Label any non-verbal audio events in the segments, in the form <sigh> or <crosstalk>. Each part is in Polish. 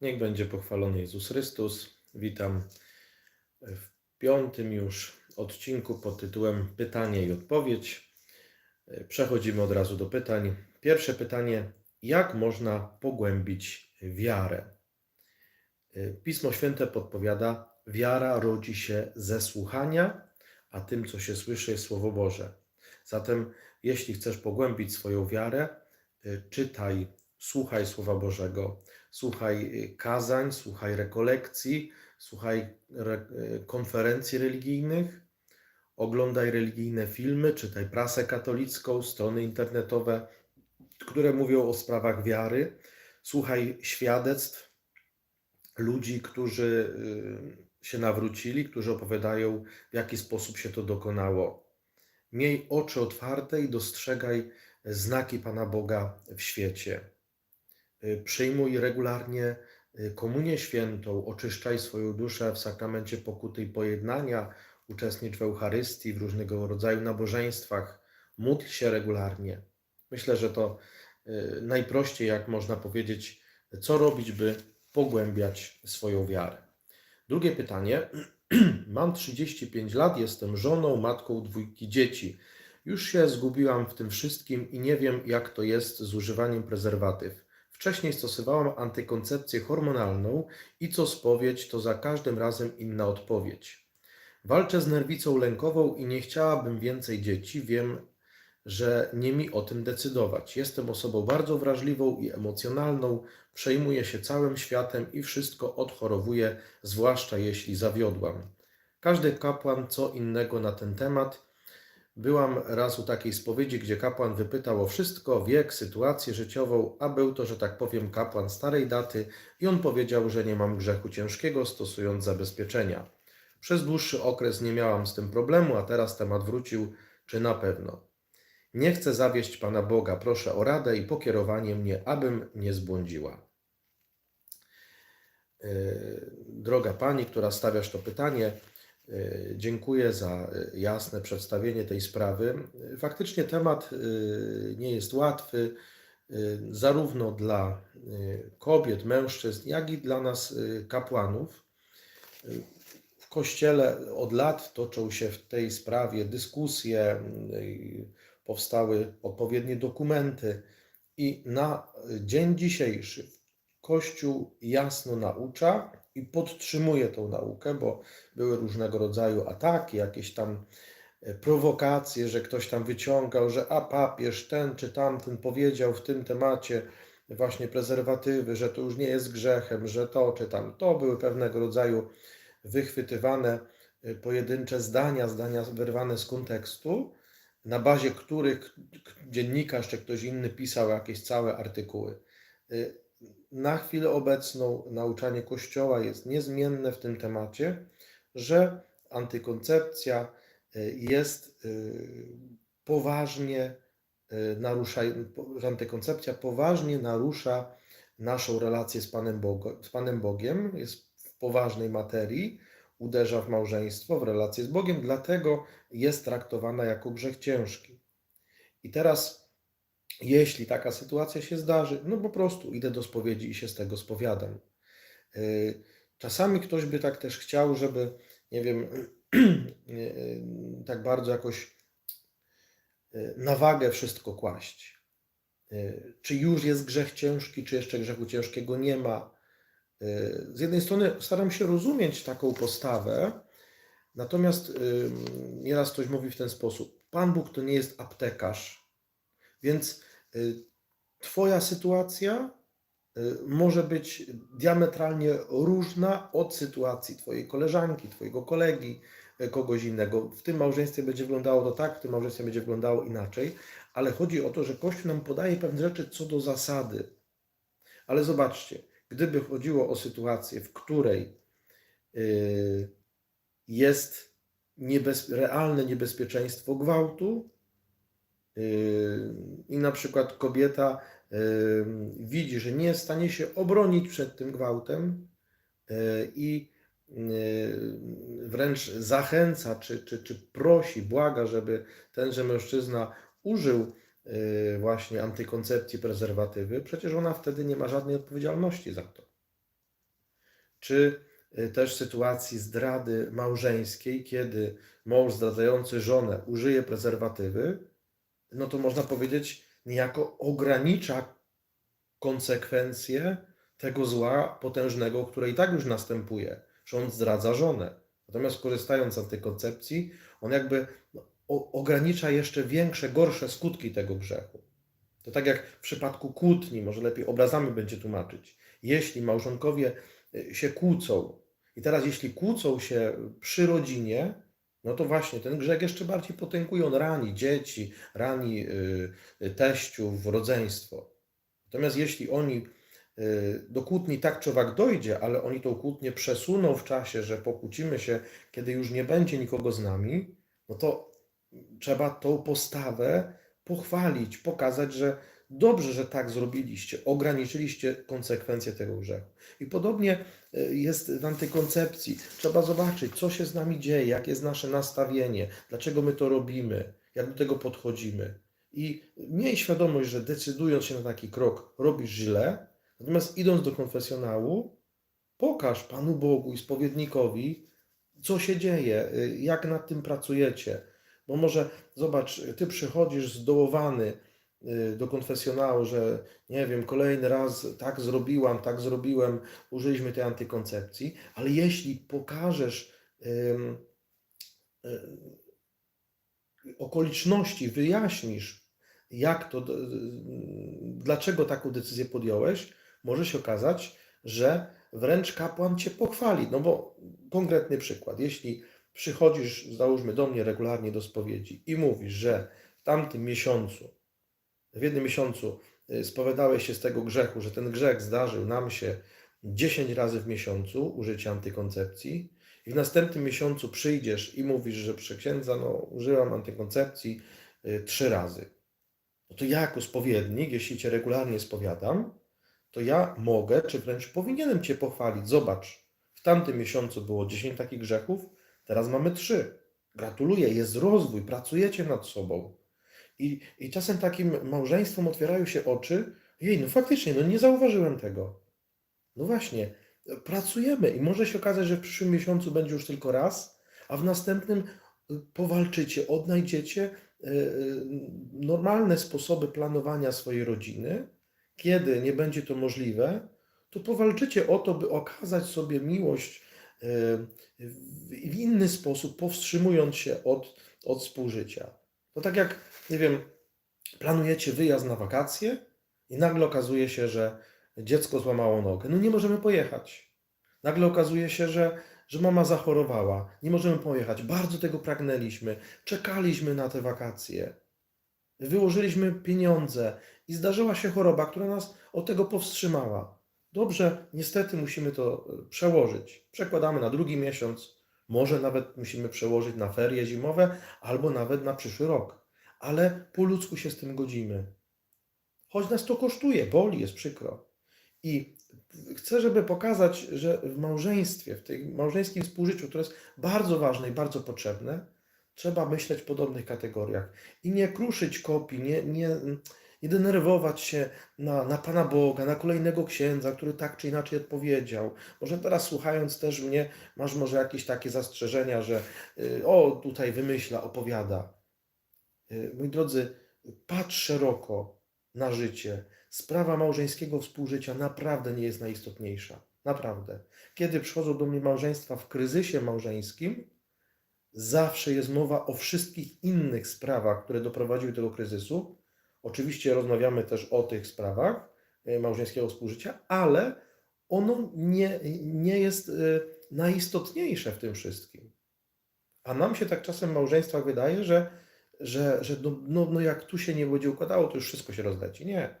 Niech będzie pochwalony Jezus Chrystus. Witam w piątym już odcinku pod tytułem Pytanie i odpowiedź. Przechodzimy od razu do pytań. Pierwsze pytanie: jak można pogłębić wiarę? Pismo Święte podpowiada: wiara rodzi się ze słuchania, a tym, co się słyszy, jest Słowo Boże. Zatem, jeśli chcesz pogłębić swoją wiarę, czytaj, słuchaj Słowa Bożego, słuchaj y, kazań, słuchaj rekolekcji, słuchaj re y, konferencji religijnych, oglądaj religijne filmy, czytaj prasę katolicką, strony internetowe, które mówią o sprawach wiary, słuchaj świadectw ludzi, którzy y, się nawrócili, którzy opowiadają, w jaki sposób się to dokonało. Miej oczy otwarte i dostrzegaj znaki Pana Boga w świecie. Y, przyjmuj regularnie y, komunię świętą, oczyszczaj swoją duszę w sakramencie pokuty i pojednania, uczestnicz w Eucharystii, w różnego rodzaju nabożeństwach, módl się regularnie. Myślę, że to y, najprościej, jak można powiedzieć, co robić, by pogłębiać swoją wiarę. Drugie pytanie. <clears throat> Mam 35 lat, jestem żoną, matką dwójki dzieci. Już się zgubiłam w tym wszystkim i nie wiem, jak to jest z używaniem prezerwatyw. Wcześniej stosowałam antykoncepcję hormonalną i co spowiedź, to za każdym razem inna odpowiedź. Walczę z nerwicą lękową i nie chciałabym więcej dzieci. Wiem, że nie mi o tym decydować. Jestem osobą bardzo wrażliwą i emocjonalną, przejmuję się całym światem i wszystko odchorowuję, zwłaszcza jeśli zawiodłam. Każdy kapłan co innego na ten temat Byłam raz u takiej spowiedzi, gdzie kapłan wypytał o wszystko, wiek, sytuację życiową, a był to, że tak powiem, kapłan starej daty i on powiedział, że nie mam grzechu ciężkiego, stosując zabezpieczenia. Przez dłuższy okres nie miałam z tym problemu, a teraz temat wrócił, czy na pewno. Nie chcę zawieść Pana Boga, proszę o radę i pokierowanie mnie, abym nie zbłądziła. Yy, droga Pani, która stawiasz to pytanie, E, dziękuję za e, jasne przedstawienie tej sprawy. Faktycznie temat e, nie jest łatwy, zarówno dla kobiet, mężczyzn, jak i dla nas, kapłanów. W kościele od lat toczą się w tej sprawie dyskusje, powstały odpowiednie dokumenty, i na dzień dzisiejszy Kościół jasno naucza, i podtrzymuje tą naukę, bo były różnego rodzaju ataki, jakieś tam e, prowokacje, że ktoś tam wyciągał, że a papież ten czy tamten powiedział w tym temacie właśnie prezerwatywy, że to już nie jest grzechem, że to czy tam to były pewnego rodzaju wychwytywane e, pojedyncze zdania, zdania wyrwane z kontekstu, na bazie których dziennikarz czy ktoś inny pisał jakieś całe artykuły. Na chwilę obecną nauczanie Kościoła jest niezmienne w tym temacie, że antykoncepcja e, jest e, poważnie e, narusza, że antykoncepcja poważnie narusza naszą relację z Panem, Bogo, z Panem Bogiem, jest w poważnej materii, uderza w małżeństwo, w relację z Bogiem, dlatego jest traktowana jako grzech ciężki. I teraz jeśli taka sytuacja się zdarzy, no po prostu idę do spowiedzi i się z tego spowiadam. Y, czasami ktoś by tak też chciał, żeby, nie wiem, <clears throat> y, tak bardzo jakoś y, na wagę wszystko kłaść. Czy już jest grzech ciężki, czy jeszcze grzechu ciężkiego nie ma. Z jednej strony staram się rozumieć taką postawę, natomiast nieraz ktoś mówi w ten sposób: Pan Bóg to nie jest aptekarz, więc Y, twoja sytuacja y, może być diametralnie różna od sytuacji Twojej koleżanki, Twojego kolegi, y, kogoś innego. W tym małżeństwie będzie wyglądało to tak, w tym małżeństwie będzie wyglądało inaczej, ale chodzi o to, że Kościół nam podaje pewne rzeczy co do zasady. Ale zobaczcie, gdyby chodziło o sytuację, w której jest niebez, realne niebezpieczeństwo gwałtu, i na przykład kobieta widzi, że nie stanie się obronić przed tym gwałtem e, i e, wręcz zachęca, czy, czy, czy prosi, błaga, żeby tenże mężczyzna użył właśnie antykoncepcji, prezerwatywy, przecież ona wtedy nie ma żadnej odpowiedzialności za to. czy y, też sytuacji zdrady małżeńskiej, kiedy mąż zdradzający żonę użyje prezerwatywy, no to można powiedzieć, niejako ogranicza konsekwencje tego zła potężnego, które i tak już następuje, że on zdradza żonę. Natomiast korzystając z antykoncepcji, on jakby no, ogranicza jeszcze większe, gorsze skutki tego grzechu. To tak jak w przypadku kłótni, może lepiej obrazami będzie tłumaczyć. Jeśli małżonkowie y, się kłócą, i teraz jeśli kłócą się przy rodzinie, no to właśnie ten grzech jeszcze bardziej potęguje. On rani dzieci, rani y, teściów, rodzeństwo. Natomiast jeśli oni y, do kłótni tak czy owak dojdzie, ale oni tą kłótnię przesuną w czasie, że pokłócimy się, kiedy już nie będzie nikogo z nami, no to trzeba tą postawę pochwalić, pokazać, że dobrze, że tak zrobiliście, ograniczyliście konsekwencje tego grzechu. I podobnie y, jest w antykoncepcji. Trzeba zobaczyć, co się z nami dzieje, jakie jest nasze nastawienie, dlaczego my to robimy, jak do tego podchodzimy. I miej świadomość, że decydując się na taki krok, robisz źle, natomiast idąc do konfesjonału, pokaż Panu Bogu i spowiednikowi, co się dzieje, y, jak nad tym pracujecie. Bo może zobacz, ty przychodzisz zdołowany do konfesjonału, że nie wiem, kolejny raz tak zrobiłam, tak zrobiłem, użyliśmy tej antykoncepcji, ale jeśli pokażesz y, okoliczności, wyjaśnisz, jak to, dlaczego taką decyzję podjąłeś, może się okazać, że wręcz kapłan cię pochwali. No bo konkretny przykład, jeśli przychodzisz, załóżmy, do mnie regularnie do spowiedzi i mówisz, że w tamtym miesiącu, w jednym miesiącu y, spowiadałeś się z tego grzechu, że ten grzech zdarzył nam się 10 razy w miesiącu użycia antykoncepcji i w następnym miesiącu przyjdziesz i mówisz, że przy księdza no, użyłam antykoncepcji y, trzy razy. No to ja jako spowiednik, jeśli Cię regularnie spowiadam, to ja mogę, czy wręcz powinienem Cię pochwalić. Zobacz, w tamtym miesiącu było 10 takich grzechów, teraz mamy 3. Gratuluję, jest rozwój, pracujecie nad sobą. I, I czasem takim małżeństwom otwierają się oczy. Jej, no faktycznie, no nie zauważyłem tego. No właśnie, pracujemy i może się okazać, że w przyszłym miesiącu będzie już tylko raz, a w następnym y, powalczycie, odnajdziecie y, y, normalne sposoby planowania swojej rodziny. Kiedy nie będzie to możliwe, to powalczycie o to, by okazać sobie miłość w inny sposób, powstrzymując się od, od współżycia. To tak jak, nie wiem, planujecie wyjazd na wakacje i nagle okazuje się, że dziecko złamało nogę. No nie możemy pojechać. Nagle okazuje się, że, że mama zachorowała. Nie możemy pojechać. Bardzo tego pragnęliśmy. Czekaliśmy na te wakacje. Wyłożyliśmy pieniądze i zdarzyła się choroba, która nas od tego powstrzymała. Dobrze, niestety musimy to e, przełożyć. Przekładamy na drugi miesiąc, może nawet musimy przełożyć na ferie zimowe albo nawet na przyszły rok. Ale po ludzku się z tym godzimy. Choć nas to kosztuje, boli, jest przykro. I chcę, żeby pokazać, że w małżeństwie, w tym małżeńskim współżyciu, które jest bardzo ważne i bardzo potrzebne, trzeba myśleć w podobnych kategoriach i nie kruszyć kopii, nie, nie, nie denerwować się na, na Pana Boga, na kolejnego księdza, który tak czy inaczej odpowiedział. Może teraz słuchając też mnie, masz może jakieś takie zastrzeżenia, że y, o, tutaj wymyśla, opowiada. Y, Moi drodzy, patrz szeroko na życie. Sprawa małżeńskiego współżycia naprawdę nie jest najistotniejsza. Naprawdę. Kiedy przychodzą do mnie małżeństwa w kryzysie małżeńskim, zawsze jest mowa o wszystkich innych sprawach, które doprowadziły do tego kryzysu. Oczywiście rozmawiamy też o tych sprawach e, małżeńskiego współżycia, ale ono nie, nie jest e, najistotniejsze w tym wszystkim. A nam się tak czasem w małżeństwach wydaje, że, że, że no, no, no jak tu się nie będzie układało, to już wszystko się rozleci. Nie.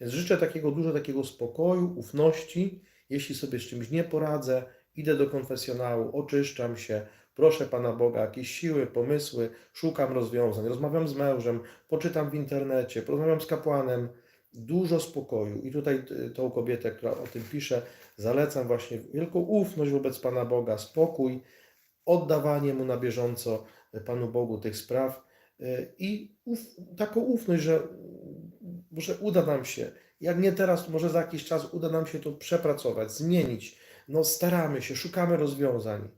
Więc życzę takiego dużo takiego spokoju, ufności. Jeśli sobie z czymś nie poradzę, idę do konfesjonału, oczyszczam się, proszę Pana Boga, jakieś siły, pomysły, szukam rozwiązań, rozmawiam z mężem, poczytam w internecie, porozmawiam z kapłanem. Dużo spokoju. I tutaj y, tą kobietę, która o tym pisze, zalecam właśnie wielką ufność wobec Pana Boga, spokój, oddawanie Mu na bieżąco Panu Bogu tych spraw y, i uf, taką ufność, że może uda nam się, jak nie teraz, może za jakiś czas uda nam się to przepracować, zmienić no staramy się, szukamy rozwiązań.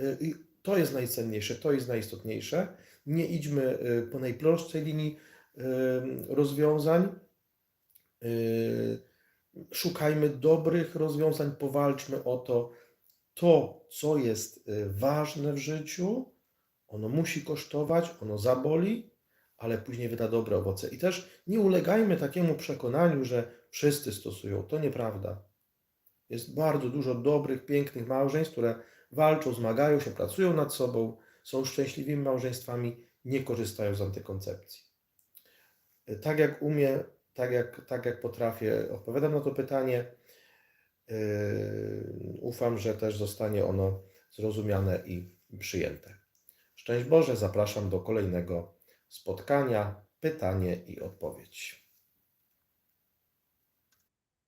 Y, I to jest najcenniejsze, to jest najistotniejsze. Nie idźmy y, po najprostszej linii rozwiązań. Szukajmy dobrych rozwiązań, powalczmy o to. To, co jest ważne w życiu, ono musi kosztować, ono zaboli, ale później wyda dobre owoce. I też nie ulegajmy takiemu przekonaniu, że wszyscy stosują. To nieprawda. Jest bardzo dużo dobrych, pięknych małżeństw, które walczą, zmagają się, pracują nad sobą, są szczęśliwymi małżeństwami, nie korzystają z antykoncepcji. Tak jak umiem, tak jak, tak jak potrafię, odpowiadam na to pytanie. Yy, ufam, że też zostanie ono zrozumiane i przyjęte. Szczęść Boże, zapraszam do kolejnego spotkania, pytanie i odpowiedź.